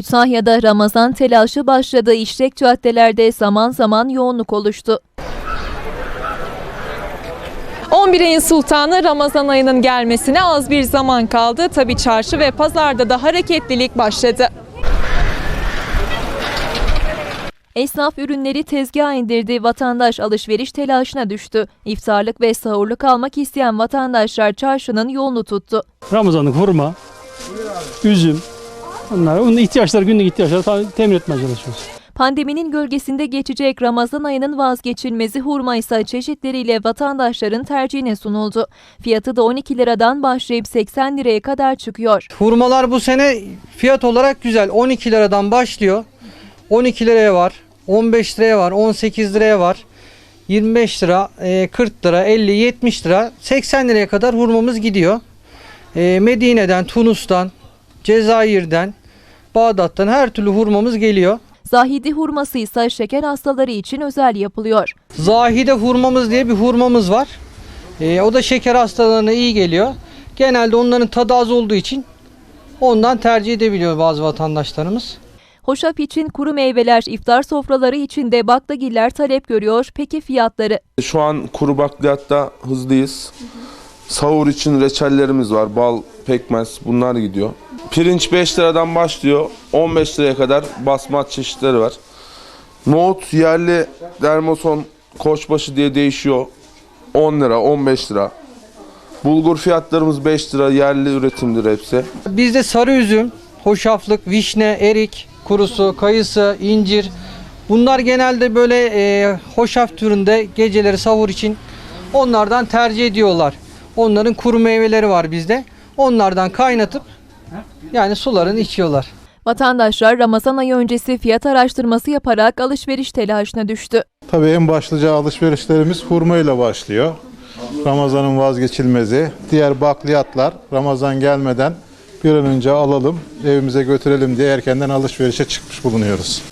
Kütahya'da Ramazan telaşı başladı. İşlek caddelerde zaman zaman yoğunluk oluştu. 11 ayın sultanı Ramazan ayının gelmesine az bir zaman kaldı. Tabi çarşı ve pazarda da hareketlilik başladı. Esnaf ürünleri tezgaha indirdi. Vatandaş alışveriş telaşına düştü. İftarlık ve sahurluk almak isteyen vatandaşlar çarşının yolunu tuttu. Ramazanlık hurma, üzüm, bunlar onun ihtiyaçları günlük ihtiyaçları temin etmeye çalışıyoruz. Pandeminin gölgesinde geçecek Ramazan ayının vazgeçilmezi hurma ise çeşitleriyle vatandaşların tercihine sunuldu. Fiyatı da 12 liradan başlayıp 80 liraya kadar çıkıyor. Hurmalar bu sene fiyat olarak güzel. 12 liradan başlıyor. 12 liraya var, 15 liraya var, 18 liraya var. 25 lira, e, 40 lira, 50, 70 lira, 80 liraya kadar hurmamız gidiyor. E, Medine'den, Tunus'tan, Cezayir'den, Bağdat'tan her türlü hurmamız geliyor. Zahidi hurması ise şeker hastaları için özel yapılıyor. Zahide hurmamız diye bir hurmamız var. E, o da şeker hastalarına iyi geliyor. Genelde onların tadı az olduğu için ondan tercih edebiliyor bazı vatandaşlarımız. Hoşaf için kuru meyveler, iftar sofraları için de baklagiller talep görüyor. Peki fiyatları? Şu an kuru bakliyatta hızlıyız. Sahur için reçellerimiz var. Bal, pekmez bunlar gidiyor. Pirinç 5 liradan başlıyor. 15 liraya kadar basmat çeşitleri var. Nohut yerli dermoson koçbaşı diye değişiyor. 10 lira, 15 lira. Bulgur fiyatlarımız 5 lira. Yerli üretimdir hepsi. Bizde sarı üzüm, hoşaflık, vişne, erik, kurusu, kayısı, incir. Bunlar genelde böyle e, hoşaf türünde geceleri sahur için onlardan tercih ediyorlar. Onların kuru meyveleri var bizde. Onlardan kaynatıp yani sularını içiyorlar. Vatandaşlar Ramazan ayı öncesi fiyat araştırması yaparak alışveriş telaşına düştü. Tabii en başlıca alışverişlerimiz hurma ile başlıyor. Ramazanın vazgeçilmezi. Diğer bakliyatlar Ramazan gelmeden bir an önce alalım, evimize götürelim diye erkenden alışverişe çıkmış bulunuyoruz.